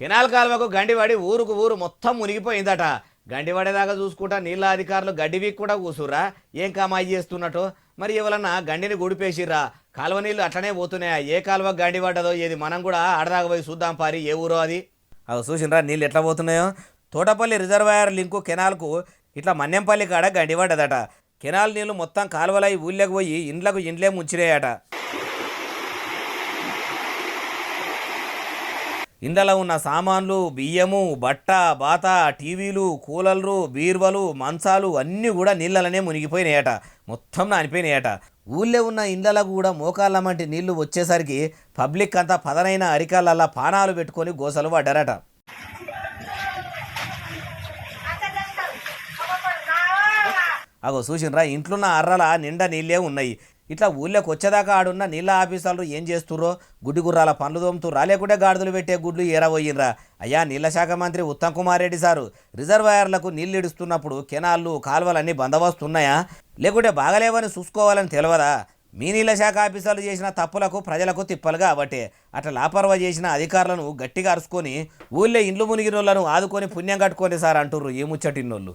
Canal కాలువకు గండివాడి ఊరుకు ఊరు మొత్తం మునిగిపోయిందట. గండివాడేదాకా చూసుకుంటా నీళ్ళ అధికారులు గడ్డివి కూడా కూసుర్రా. ఏం కామాయి చేస్తున్నట్టు? మరి ఎవరన్నా గండిని గుడిపేసిర్రా? కాలువ నీళ్ళు అట్లనే పోతున్నాయా? ఏ కాలువ గండి పడ్డదో ఏది? మనం కూడా ఆడదాకా పోయి చూద్దాం పారి ఏ ఊరో అది? అవి చూసినరా నీళ్ళు ఎట్లా పోతున్నాయో? తోటపల్లి రిజర్వాయర్ లింకు కెనాల్కు ఇట్లా మన్నెంపల్లి కాడ గండి పడ్డదట. కెనాల్ నీళ్ళు మొత్తం కాలువలై ఊళ్ళకి పోయి ఇండ్లకు ఇండ్లే ముంచినాయట. ఇందలో ఉన్న సామాన్లు బియ్యము బట్ట బాత టీవీలు కూలర్లు బీర్వలు మంచాలు అన్నీ కూడా నీళ్ళలోనే మునిగిపోయినాయట. మొత్తం నానిపోయినాయట. ఊళ్ళో ఉన్న ఇండ్లలో కూడా మోకాళ్ళ వంటి నీళ్ళు వచ్చేసరికి పబ్లిక్ అంతా పదనైన అరికాళ్ళల్లా పానాలు పెట్టుకొని గోసలు పడ్డారట. అగో చూసినరా ఇంట్లున్న అర్రల నిండా నీళ్ళే ఉన్నాయి. ఇట్లా ఊళ్ళోకి వచ్చేదాకా ఆడున్న నీళ్ళ ఆఫీసర్లు ఏం చేస్తుర్రో? గుడ్డి గుర్రాల పనులు తోముతుర్రా లేకుంటే గాడిదలు పెట్టే గుడ్లు ఏరబోయినరా. అయ్యా నీళ్ళ శాఖ మంత్రి ఉత్తమ్ కుమార్ రెడ్డి సారు రిజర్వాయర్లకు నీళ్ళు ఇడుస్తున్నప్పుడు కెనాళ్ళు కాలువలన్నీ బందోబస్తు ఉన్నాయా లేకుంటే బాగలేవని చూసుకోవాలని తెలియదా మీ నీళ్ళ శాఖ ఆఫీసర్లు చేసిన తప్పులకు ప్రజలకు తిప్పలుగా అవటే అట్లా లాపర్వా చేసిన అధికారులను గట్టిగా అరుచుకొని ఊళ్ళో ఇండ్లు మునిగినోళ్ళను ఆదుకొని పుణ్యం కట్టుకొని సార్ అంటుర్రు ఏ ముచ్చటిన్నోళ్ళు.